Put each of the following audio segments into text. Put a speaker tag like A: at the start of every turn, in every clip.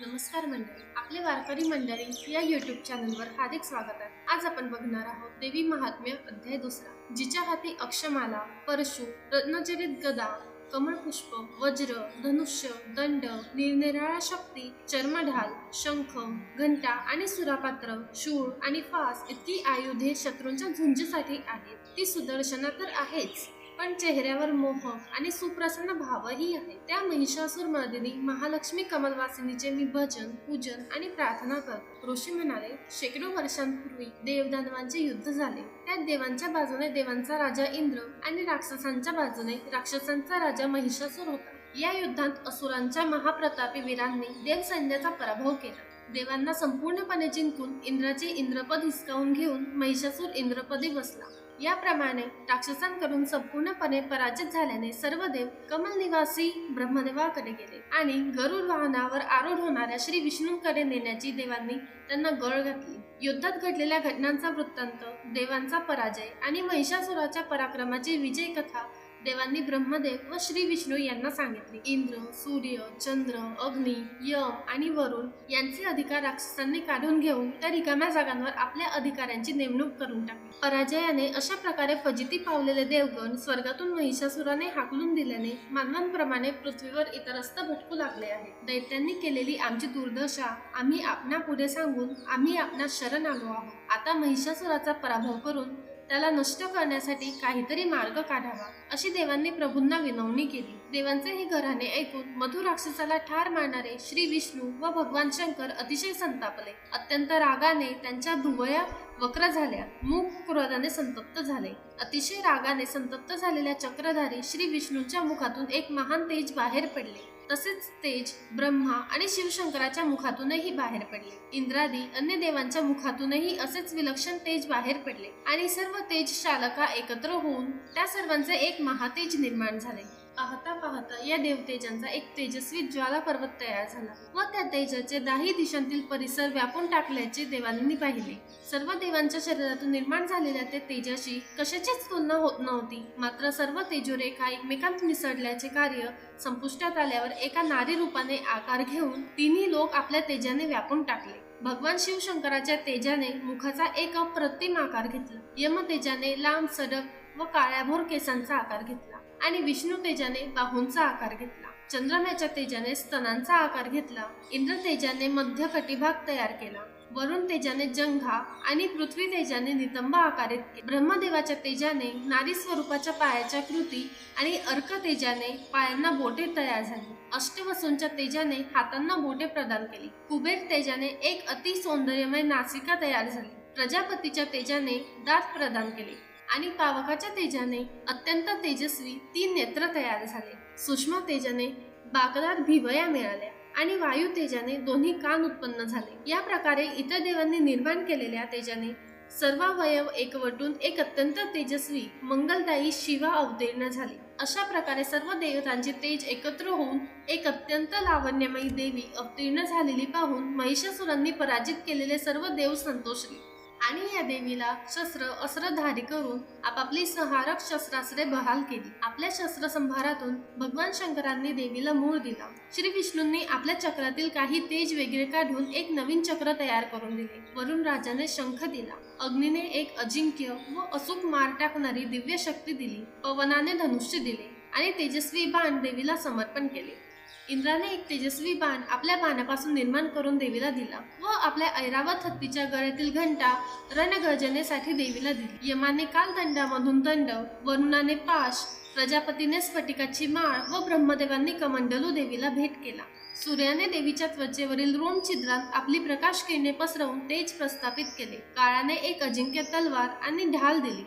A: नमस्कार मंडळी आपले वारकरी मंडळी या युट्यूब चॅनलवर हार्दिक स्वागत आहे. आज आपण बघणार आहोत देवी महात्म्य अध्याय दुसरा जिच्या हाती अक्षमाला परशु रत्नचरित गदा कमळपुष्प वज्र धनुष्य दंड निरनिराळा शक्ती चर्मढाल शंख घंटा आणि सुरापात्र शूळ आणि फास इतकी आयुधे शत्रूंच्या झुंजीसाठी आहेत ती सुदर्शना तर आहेच. पण चेहऱ्यावर मोह आणि सुप्रसन्न भावही आहे. त्या महिषासूर मर्दिनी महालक्ष्मी कमलवासिनीचे मी भजन पूजन आणि प्रार्थना करतो ऋषी म्हणाले शेकडो वर्षांपूर्वी देवदानवांचे युद्ध झाले. त्या देवांच्या बाजूने देवांचा राजा इंद्र आणि राक्षसांच्या बाजूने राक्षसांचा राजा महिषासूर होता. या युद्धात असुरांच्या महाप्रतापी वीरांनी देव सैन्याचा पराभव केला. देवांना संपूर्णपणे जिंकून इंद्राचे इंद्रपद हिसकावून घेऊन महिषासूर इंद्रपदी बसला. याप्रमाणे राक्षसांकडून संपूर्णपणे पराजित झाल्याने सर्व देव कमल निवासी ब्रह्मदेवाकडे गेले आणि गरुड वाहनावर आरूढ होणाऱ्या श्री विष्णूंकडे नेण्याची देवांनी त्यांना गळ घातली. युद्धात घडलेल्या घटनांचा वृत्तांत देवांचा पराजय आणि महिषासुराच्या पराक्रमाची विजय कथा देवांनी ब्रह्मदेव व श्री विष्णू यांना सांगितले. इंद्र सूर्य चंद्र अग्नी यम आणि वरुण यांचे अधिकार राक्षसांनी काढून घेऊन त्या रिकाम्या जागांवर आपल्या अधिकाऱ्यांची नेमणूक करून टाकली. पराजयाने अशा प्रकारे फजिती पावलेले देवगण स्वर्गातून महिषासुराने हाकलून दिल्याने मानवांप्रमाणे पृथ्वीवर इतरस्त भटकू लागले आहे दैत्यांनी केलेली आमची दुर्दशा आम्ही आपणा पुढे सांगून आम्ही आपणा शरण आलो आहोत. आता महिषासुराचा पराभव करून त्याला नष्ट करण्यासाठी काहीतरी मार्ग काढावा अशी देवांनी प्रभूंना विनवणी केली. देवांचे हे घराणे ऐकून मधु राक्षसाला ठार मारणारे श्री विष्णू व भगवान शंकर अतिशय संतापले. अत्यंत रागाने त्यांच्या धुवया वक्र झाल्या मुख क्रोधाने संतप्त झाले. अतिशय रागाने संतप्त झालेल्या चक्रधारी श्री विष्णूच्या मुखातून एक महान तेज बाहेर पडले. तसेच तेज ब्रह्मा आणि शिवशंकराच्या मुखातूनही बाहेर पडले. इंद्रादी अन्य देवांच्या मुखातूनही असेच विलक्षण तेज बाहेर पडले आणि सर्व तेज शालका एकत्र होऊन त्या सर्वांचे एक महातेज निर्माण झाले. पाहता पाहता या देवतेजांचा एक तेजस्वी ज्वाला पर्वत तयार झाला व त्या तेजाचे दाही दिशांतील परिसर व्यापून टाकल्याचे देवांनी पाहिले. सर्व देवांच्या शरीरातून निर्माण झालेल्या त्या तेजाशी कशाचीच तुलना होत नव्हती. मात्र सर्व तेजोरेखा एकमेकांत मिसळल्याचे कार्य संपुष्टात आल्यावर एका नारी रूपाने आकार घेऊन तिन्ही लोक आपल्या तेजाने व्यापून टाकले. भगवान शिवशंकराच्या तेजाने मुखाचा एक अप्रतिम आकार घेतला. यम तेजाने लांब सडक व काळ्याभोर केसांचा आकार घेतला. आणि विष्णू तेजाने बाहूंचा आकार घेतला. चंद्रम्याच्या तेजाने स्तनांचा आकार घेतला. इंद्र तेजाने मध्य कटिभाग तयार केला. वरुण तेजाने जंघा आणि पृथ्वी तेजाने नितंब आकारित केले. ब्रह्मदेवाच्या तेजाने नारी स्वरूपाच्या पायाच्या कृती आणि अर्क तेजाने पायांना बोटे तयार झाली. अष्टवसूंच्या तेजाने हातांना बोटे प्रदान केली. कुबेर तेजाने एक अति सौंदर्यमय नासिका तयार झाली. प्रजापतीच्या तेजाने दात प्रदान केले. आणि पावकाच्या तेजाने अत्यंत तेजस्वी तीन नेत्र तयार झाले. सूक्ष्म तेजाने बाकदार भिवया मिळाल्या आणि वायू तेजाने दोन्ही कान उत्पन्न झाले. या प्रकारे इतर देवांनी निर्माण केलेल्या तेजाने सर्वावयव एकवटून एक अत्यंत तेजस्वी मंगलदायी शिवा अवतीर्ण झाली. अशा प्रकारे सर्व देवतांचे तेज एकत्र होऊन एक अत्यंत लावण्यमयी देवी अवतीर्ण झालेली पाहून महिषासुरांनी पराजित केलेले सर्व देव संतोषले. आणि या देवीला शस्त्र अस्त्रधारी करून आपापली संहारक शस्त्रास्त्रे बहाल केली. आपल्या शस्त्र संभारातून भगवान शंकरांनी देवीला मूळ दिला. श्री विष्णूंनी आपल्या चक्रातील काही तेज वेगळे काढून एक नवीन चक्र तयार करून दिले. वरून राजाने शंख दिला. अग्नीने एक अजिंक्य व अचूक मार टाकणारी दिव्य शक्ती दिली. पवनाने धनुष्य दिले आणि तेजस्वी बाण देवीला समर्पण केले. इंद्राने एक तेजस्वी बाण आपल्या बाणापासून निर्माण करून देवीला दिला व आपल्या ऐरावत हत्तीच्या गळ्यातील घंटा रणगर्जनेसाठी देवीला दिली. यमाने कालदंडामधून दंड वरुणाने पाश प्रजापतीने स्फटिकाची माळ व ब्रह्मदेवांनी कमंडलू देवीला भेट केला. सूर्याने देवीच्या त्वचेवरील रोम छिद्रात आपली प्रकाश किरणे पसरवून तेज प्रस्थापित केले. काळाने एक अजिंक्य तलवार आणि ढाल दिली.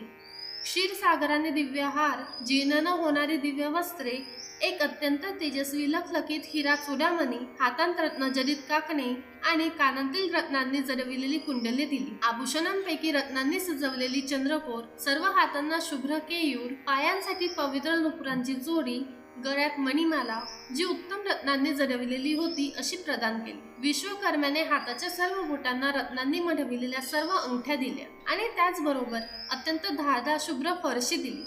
A: क्षीरसागराने दिव्य हार जीर्ण होणारी दिव्य वस्त्रे एक अत्यंत तेजस्वी लखलखीत हिरा चुडामणी हातांत रत्नजडित काकणे आणि कानांतील रत्नांनी जडविलेली कुंडले दिली. आभूषणांपैकी रत्नांनी सजवलेली चंद्रकोर सर्व हातांना शुभ्र केयूर पायांसाठी पवित्र नुपुरांची जोडी गळ्यात मणिमाला जी उत्तम रत्नांनी जडविलेली होती अशी प्रदान केली. विश्वकर्म्याने हाताच्या सर्व बोटांना रत्नांनी मढविलेल्या सर्व अंगठ्या दिल्या आणि त्याचबरोबर अत्यंत धारदार शुभ्र फरशी दिली.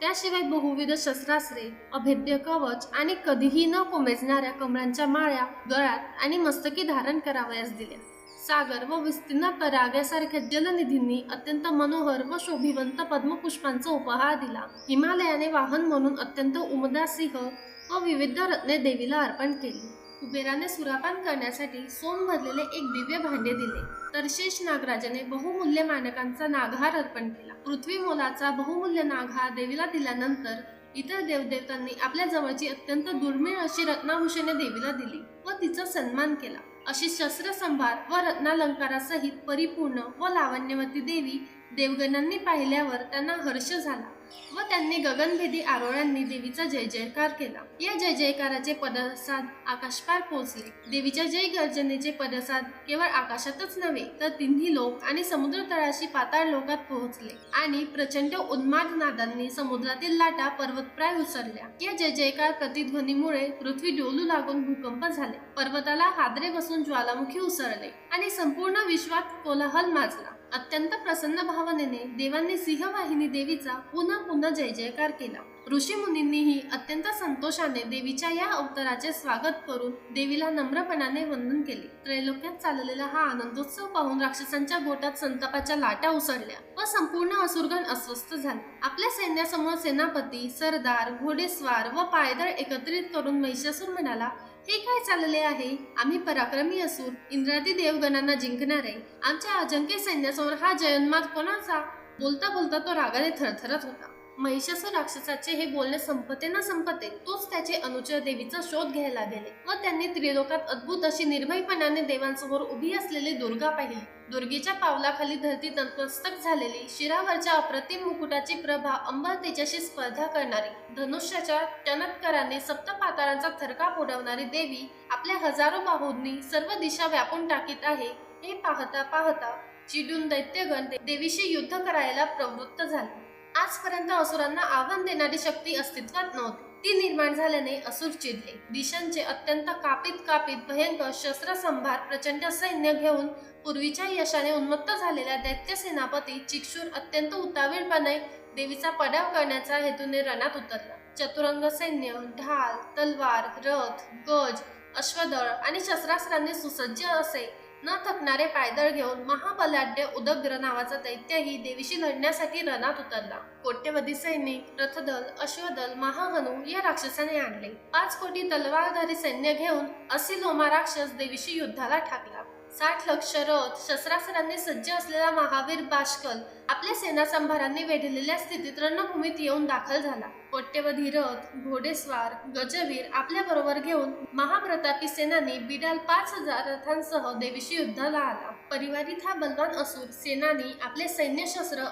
A: त्याशिवाय बहुविध शस्त्रास्त्रे अभेद्य कवच आणि कधीही न कोमेजणाऱ्या कमरांच्या माळ्या गळ्यात आणि मस्तकी धारण करावयास दिल्या. सागर व विस्तीर्ण तराग्यासारख्या जलनिधींनी अत्यंत मनोहर व शोभिवंत पद्मपुष्पांचा उपहार दिला. हिमालयाने वाहन म्हणून अत्यंत उमदा सिंह व विविध रत्ने देवीला अर्पण केली. कुबेराने सुरापान करण्यासाठी सोन भरलेले एक दिव्य भांडे दिले. तर शेष नागराजाने बहुमूल्य मानकांचा नागहार अर्पण केला. पृथ्वी मोलाचा बहुमूल्य नागहार देवीला दिल्यानंतर इतर देवदेवतांनी आपल्या जवळची अत्यंत दुर्मिळ अशी रत्नाभूषणे देवीला दिली व तिचा सन्मान केला. अशी शस्त्रसंभार व रत्नालंकारासहित परिपूर्ण व लावण्यवती देवी देवगणांनी पाहिल्यावर त्यांना हर्ष झाला. व त्यांनी गगनभेदी आरोळ्यांनी देवीचा जय जयकार केला. या जय जयकाराचे पदसाद आकाशपार पोहोचले. देवीच्या जय गर्जनेचे पदसाद केवळ आकाशातच नव्हे तर तिन्ही लोक आणि समुद्र तळाशी पाताळ लोकात पोहोचले आणि प्रचंड उन्माद नादांनी समुद्रातील लाटा पर्वतप्राय उसरल्या. या जय जयकार प्रतिध्वनीमुळे पृथ्वी डोलू लागून भूकंप झाले. पर्वताला हादरे बसून ज्वालामुखी उसळले आणि संपूर्ण विश्वात कोलाहल माजला. अत्यंत प्रसन्न भावनेने देवांनी सिंहवाहिनी देवीचा पुन्हा पुन्हा जय जयकार केला. ऋषी मुनींनीही अत्यंत संतोषाने देवीच्या या अवताराचे स्वागत करून देवीला नम्रपणाने वंदन केले. त्रैलोक्यात चाललेला हा आनंदोत्सव पाहून राक्षसांच्या गोटात संतापाच्या लाटा उसळल्या व संपूर्ण असुरगण अस्वस्थ झाले. आपल्या सैन्यासमोर सेनापती सरदार घोडेस्वार व पायदळ एकत्रित करून महिषासूर म्हणाला हे काय चालले आहे? आम्ही पराक्रमी असून इंद्रादी देवगणांना जिंकणारे आमच्या अजंक्य सैन्यासमोर हा जयन्माद कोणाचा? बोलता बोलता तो रागाने थरथरत होता. महिषासुर राक्षसाचे हे बोलणे संपते ना संपते तोच त्याचे अनुचर देवीचा शोध घ्यायला गेले. व त्यांनी त्रिलोकात अद्भुत अशी निर्भयपणाने देवांसमोर उभी असलेली दुर्गा पाहिली. दुर्गेच्या पावलाखाली धरती नतमस्तक झालेली शिरावरच्या अप्रतिम मुकुटाची प्रभा अंबर तिच्याशी स्पर्धा करणारी धनुष्याच्या टनत्कराने सप्तपातारांचा थरका थरकाप उडवणारी देवी आपल्या हजारो बाहूंनी सर्व दिशा व्यापून टाकीत आहे हे पाहता पाहता चिडून दैत्यगण देवीशी युद्ध करायला प्रवृत्त झाले. आजपर्यंत असुरांना आव्हान देणारी शक्ती अस्तित्वात नव्हती. ती निर्माण झाल्याने असुर चिडले. दिशांचे अत्यंत कापित कापित भयंकर शस्त्रसंभार प्रचंड सैन्य घेऊन पूर्वीच्या यशाने उन्मत्त झालेल्या दैत्य सेनापती चिक्षूर अत्यंत उतावीळपणे देवीचा पडाव करण्याचा हेतूने रणात उतरला. चतुरंग सैन्य ढाल तलवार रथ गज अश्वदळ आणि शस्त्रास्त्रांनी सुसज्ज असे न थकणारे पायदळ घेऊन महाबलाढ्य उदग्र नावाचा दैत्यही देवीशी लढण्यासाठी रणात उतरला. कोट्यवधी सैनिक रथदल अश्वदल महाहनू या राक्षसाने आणले. पाच कोटी तलवारधारी सैन्य घेऊन असिलोमा राक्षस देवीशी युद्धाला ठाकला. साठ लक्ष रथ शस्त्रास्त्रांनी सज्ज असलेला महावीर बाष्कल आपल्या सेना संभारांनी वेढलेल्या स्थितीत रणभूमीत येऊन दाखल झाला. कोट्यवधी रथ घोडेस्वार गजवीर आपल्याबरोबर घेऊन महाप्रतापी सेनानी बिडाल पाच हजार रथांसह देवीशी युद्धाला आला. परिवारित हा बलवान असून सेनानी आपले सैन्य शस्त्र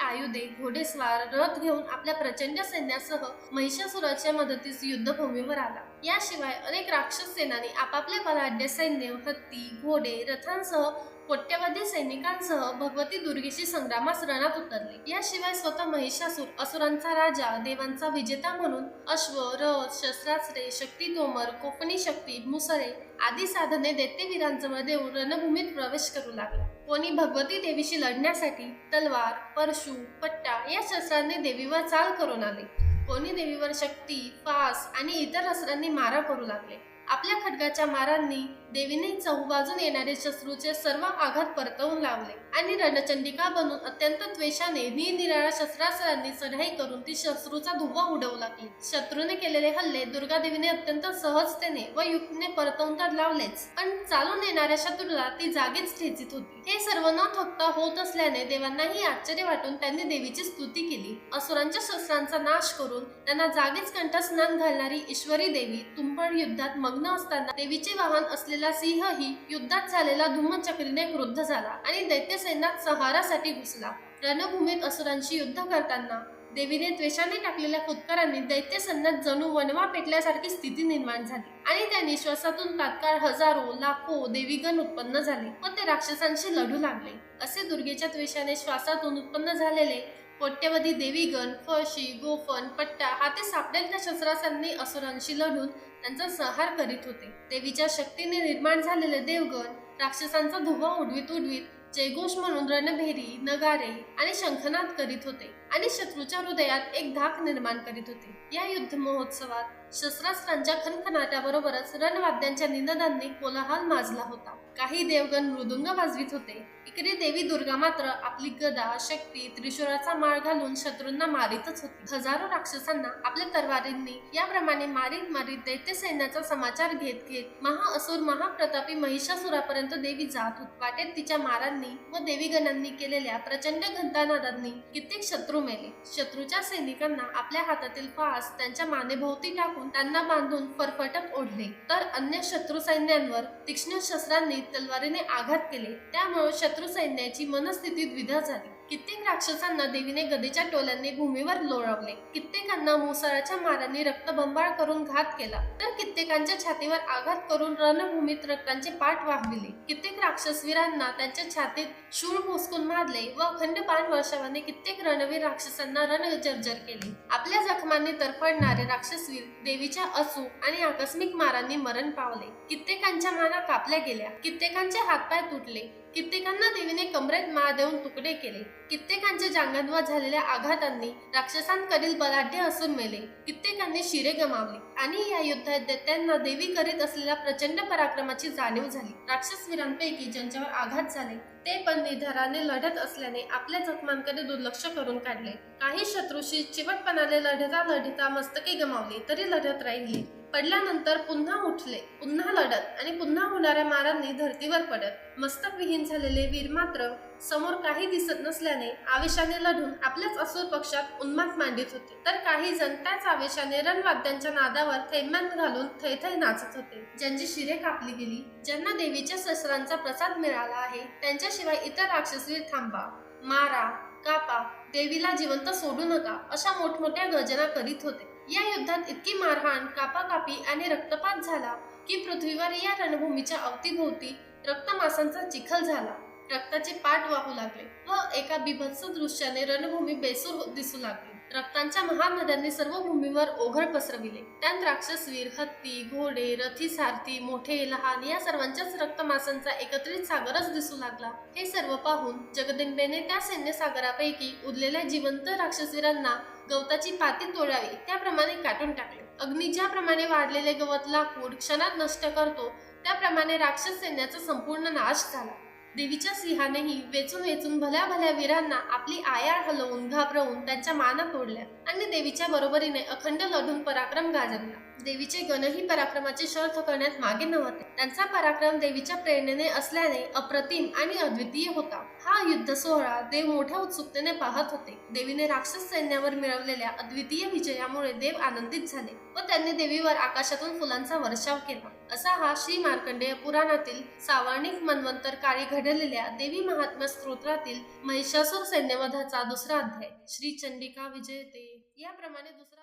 A: आयुधे घोडेस्वार रथ घेऊन आपल्या प्रचंड सैन्यासह महिषासुराच्या मदतीस युद्धभूमीवर आला. याशिवाय अनेक राक्षस सेनानी आपापले बलाढ्य सैन्य हत्ती घोडे रथांसह कोट्यवधी सैनिकांसह भगवती दुर्गेशी संग्रामास रणात उतरले. याशिवाय स्वतः महिषासूर असुरांचा राजा देवांचा विजेता म्हणून अश्व रथ शस्त्रास्त्रे शक्ती तोमर कोकणी शक्ती मुसळे आदी साधने दैत्यवीरांजवळ देऊन रणभूमीत प्रवेश करू लागला. कोणी भगवती देवीशी लढण्यासाठी तलवार परशु पट्टा या शस्त्रांनी देवीवर चाल करून आले. कोणी देवीवर शक्ती फास आणि इतर अस्त्रांनी मारा करू लागले. आपल्या खडगाच्या मारांनी देवीने चहूबाजून येणारे शत्रूचे सर्व आघात परतवून लावले आणि रणचंडिका बनून अत्यंत द्वेषाने निरनिराळ्या शस्त्रास्त्रांनी चढाई करून ती शत्रूचा धुवा उडवू लागली. शत्रूने केलेले हल्ले दुर्गा देवीने अत्यंत सहजतेने व युक्तीने परतवून तर लावलेच पण चालून येणाऱ्या शत्रूला ती जागीच ठेचीत होती. हे सर्व न थकता होत असल्याने देवांनाही आश्चर्य वाटून त्यांनी देवीची स्तुती केली. असुरांच्या शस्त्रांचा नाश करून त्यांना जागीच कंठस्नान घालणारी ईश्वरी देवी तुंबळ युद्धात मग्न असताना देवीचे वाहन असलेले सिंहही युद्धात झालेला धूमचक्रीने क्रुद्ध झाला आणि दैत्यसैन्यात सहारासाठी घुसला. रणभूमीत असुरांशी युद्ध करताना देवीने द्वेषाने टाकलेल्या फुतकारांनी दैत्य सैन्यात जणू वनवा पेटल्यासारखी स्थिती निर्माण झाली आणि त्या निश्वासातून तात्काळ हजारो लाखो देवीगण उत्पन्न झाले व ते राक्षसांशी लढू लागले. असे दुर्गेच्या द्वेषाने श्वासातून उत्पन्न झालेले कोट्यवधी देवीगण फळशी गोफन पट्टा हाते सापडेल त्या शस्त्रासांनी असुरांशी लढून त्यांचा संहार करीत होते. देवीच्या शक्तीने निर्माण झालेले देवगण राक्षसांचा धुवा उडवीत उडवीत जयघोष म्हणून रणभेरी नगारे आणि शंखनाद करीत होते आणि शत्रूच्या हृदयात एक धाक निर्माण करीत होते. या युद्ध महोत्सवात शस्त्रास्त्रांच्या खनखनाट्याबरोबरच रणवाद्यांच्या निनादांनी कोलाहल माजला होता. काही देवगण मृदुंग वाजवित होते. इकडे देवी दुर्गा मात्र आपली गदा शक्ती त्रिशूराचा माळ घालून शत्रूंना मारीतच होती. हजारो राक्षसांना आपल्या तरवारींनी याप्रमाणे मारीत मारीत दैत्य सैन्याचा समाचार घेत घेत महाअसूर महाप्रतापी महिषासुरापर्यंत देवी जात होती. वाटेत तिच्या मारांनी व देवीगणांनी केलेल्या प्रचंड घंटानादांनी कित्येक शत्रू मेले. शत्रूच्या सैनिकांना आपल्या हातातील फास त्यांच्या मानेभोवती टाकून त्यांना बांधून फरफटत ओढले. तर अन्य शत्रू सैन्यांवर तीक्ष्ण शस्त्रांनी तलवारीने आघात केले. त्यामुळे शत्रू सैन्याची मनस्थिती द्विधा झाली. कित्येक राक्षसांना देवीने गदेच्या टोल्यांनी भूमीवर लोळवले. कित्येकांना मुसळाच्या मारांनी रक्तबंबाळ करून घात केला. तर कित्येकांच्या छातीवर आघात करून रणभूमीत रक्तांचे पाठ वाहविले. कित्येक राक्षसवीरांना त्यांच्या छातीत शूळ भोसकून मारले व अखंड पान वर्षावाने कित्येक रणवीर राक्षसांना रणजर्जर केले. आपल्या जखमांनी तरफडणारे राक्षसवीर देवीच्या असू आणि आकस्मिक मारांनी मरण पावले. कित्येकांच्या माना कापल्या गेल्या. कित्येकांचे हातपाय तुटले. कित्येकांना देवीने कमरेत माळ देऊन तुकडे केले. कित्येकांच्या जांगांवर झालेल्या आघातांनी राक्षसांकडील बलाढ्य असून मेले. कित्येकांनी शिरे गमावले. आणि या युद्धात दैत्यांना देवी करीत असलेल्या प्रचंड पराक्रमाची जाणीव झाली. राक्षसवीरांपैकी ज्यांच्यावर आघात झाले ते पण निर्धाराने लढत असल्याने आपल्या जखमांकडे दुर्लक्ष करून काढले. काही शत्रूशी चिवटपणाने लढता लढता मस्तके गमावली तरी लढत राहिली. पडल्यानंतर पुन्हा उठले पुन्हा लढत आणि पुन्हा होणाऱ्या मारांनी धर्तीवर पडत. मस्तक विहीन झालेले वीर मात्र समोर काही दिसत नसल्याने आवेशाने लढून आपल्याच असुर पक्षात उन्माद मांडित होते. तर काही जण त्याच आवेशाने रणवाद्यांच्या नादावर थैमान घालून थैथै नाचत होते. ज्यांची शिरे कापली गेली ज्यांना देवीच्या शस्त्रांचा प्रसाद मिळाला आहे त्यांच्याशिवाय इतर राक्षसवीर थांबा मारा कापा देवीला जिवंत सोडू नका अशा मोठमोठ्या गर्जना करीत होते. या युद्धात इतकी मारहाण कापाकापी आणि रक्तपात झाला की पृथ्वीवर या रणभूमीच्या अवतीभोवती रक्तमासांचा चिखल झाला. रक्ताचे पाठ वाहू लागले व एका बिभत्स दृश्याने रणभूमी बेसूर दिसू लागली. रक्तांच्या महानद्यांनी सर्व भूमीवर ओघळ पसरविले. त्यात राक्षसवीर हत्ती घोडे रथी सारथी मोठे लहान या सर्वांच्याच रक्तमासांचा एकत्रित सागरच दिसू लागला. हे सर्व पाहून जगदंबेने त्या सैन्य सागरापैकी उरलेल्या जिवंत राक्षसवीरांना गवताची पाती तोडावी त्याप्रमाणे काटून टाकले. अग्नी ज्याप्रमाणे वाढलेले गवत लाकूड क्षणात नष्ट करतो त्याप्रमाणे राक्षस सैन्याचा संपूर्ण नाश झाला. देवीच्या सिंहानेही वेचून वेचून भल्या भल्या वीरांना आपली आयाळ हलवून घाबरवून त्यांच्या माना तोडल्या आणि देवीच्या बरोबरीने अखंड लढून पराक्रम गाजवला. देवीचे गणही पराक्रमाचे शर्थ करण्यात मागे नव्हते. त्यांचा पराक्रम देवीच्या प्रेरणेने असल्याने अप्रतिम आणि अद्वितीय होता. हा युद्ध सोहळा देव मोठ्या उत्सुकतेने पाहत होते. देवीने राक्षस सैन्यावर मिळवलेल्या अद्वितीय विजयामुळे देव आनंदित झाले व त्यांनी देवीवर आकाशातून फुलांचा वर्षाव केला. असा हा श्री मार्कंडेय पुराणातील सावर्णिक मन्वंतर काळी घडलेल्या देवी महात्मा स्तोत्रातील महिषासूर सैन्यवधाचा दुसरा अध्याय. श्री चंडिका विजयते. याप्रमाणे दुसरा